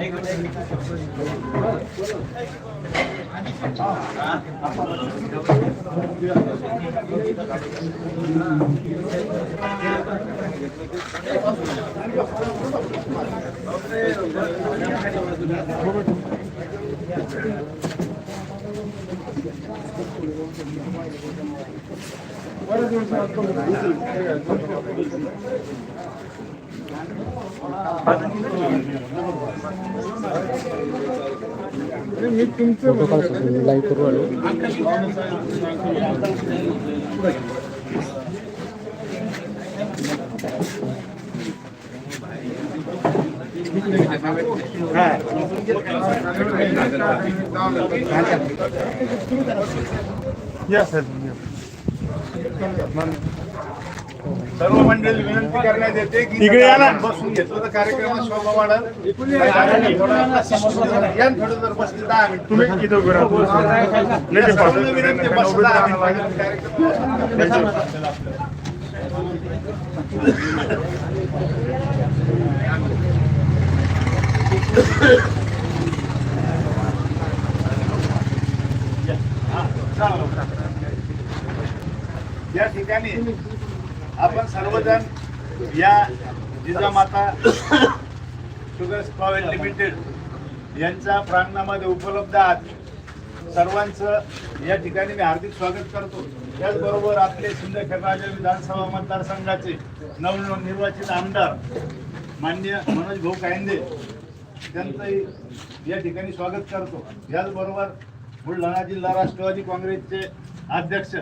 What is your photo काढतो live करू आलो सर्व मंडळी विनंती करण्यात येते की इकडे या ना. बसून घेतलं तर कार्यक्रमात शोभा वाढेल आणि थोडं शिस्त- जर बसले दहा मिनिट. तुम्ही इथं उभे राहा. नाही ते सर्वांना विनंती आहे, बस दहा मिनिट. कार्यक्रम या ठिकाणी आपण सर्वजण या जिजामाता शुगर्स पॉवर लिमिटेड यांच्या प्रांगणामध्ये उपलब्ध आहात. सर्वांचं या ठिकाणी मी हार्दिक स्वागत करतो. त्याचबरोबर आपले सिंदखेडराजा विधानसभा मतदारसंघाचे नवनिर्वाचित आमदार मान्य मनोज भाऊ कायंदे त्यांचंही या ठिकाणी स्वागत करतो. याचबरोबर बुलढाणा जिल्हा राष्ट्रवादी काँग्रेसचे अध्यक्ष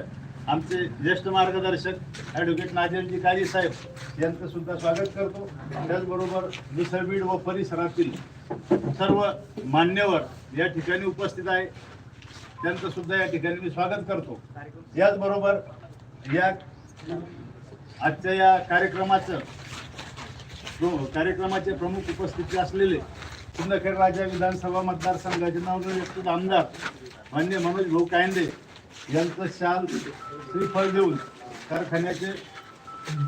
आमचे ज्येष्ठ मार्गदर्शक ॲडव्होकेट नाजेरजी काजी साहेब यांचं सुद्धा स्वागत करतो. त्याचबरोबर दुसरबीड व परिसरातील सर्व मान्यवर या ठिकाणी उपस्थित आहे. त्यांचं सुद्धा या ठिकाणी मी स्वागत करतो. याचबरोबर या आजच्या या कार्यक्रमाचं कार्यक्रमाचे प्रमुख उपस्थिती असलेले सिंदखेड राजा विधानसभा मतदारसंघाचे नवनिर्वाचित आमदार मान्य मनोज भाऊ कायंदे यांचं शाल श्रीफळ देऊन कारखान्याचे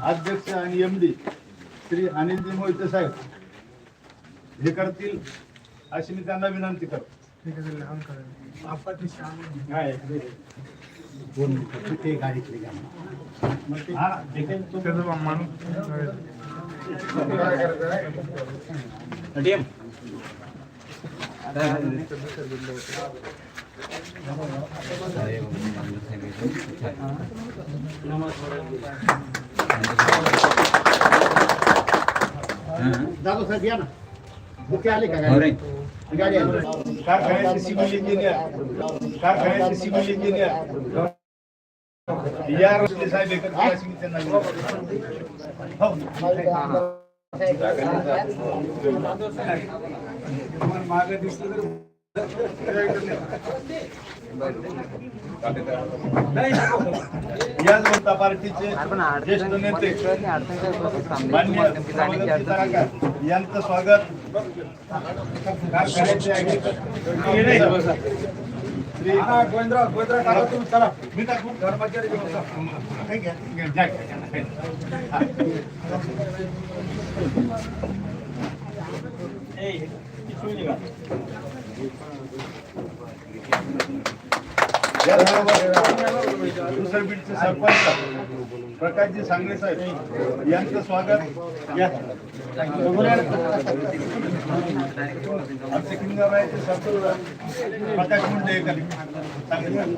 अध्यक्ष आणि एम डी श्री अनिलजी मोहिते साहेब हे करतील अशी मी त्यांना विनंती करतो. काय? दादा साहेब या ना. बुके आले का गाडी? गाडी आली. कारखान्याचे सिव्हिल इंजिनियर. कारखान्याचे सिव्हिल इंजिनियर. या रस्ते साहेब एकत्र अशी मी त्यांना विनंती करतो. हो. तुम्हाला मागं दिसलं तर याच जनता पार्टीचे ज्येष्ठ नेते मान्य यांचं स्वागत. कारखान्याचे श्री चला मी टाकू कर्मचारी दुसऱ्या बीडचे सरपंच प्रकाशजी सांगले साहेब यांचं स्वागत. या. आमचे किंगाबाईचे सरपंच प्रकाश मुंडे सांगले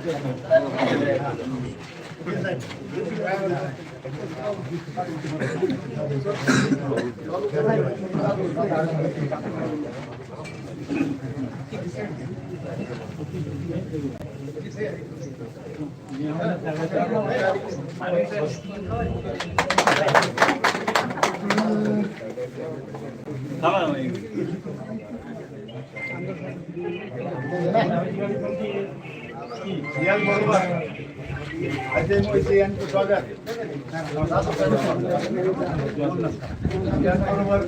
खाली. अजय मोहिते यांचं स्वागत याचबरोबर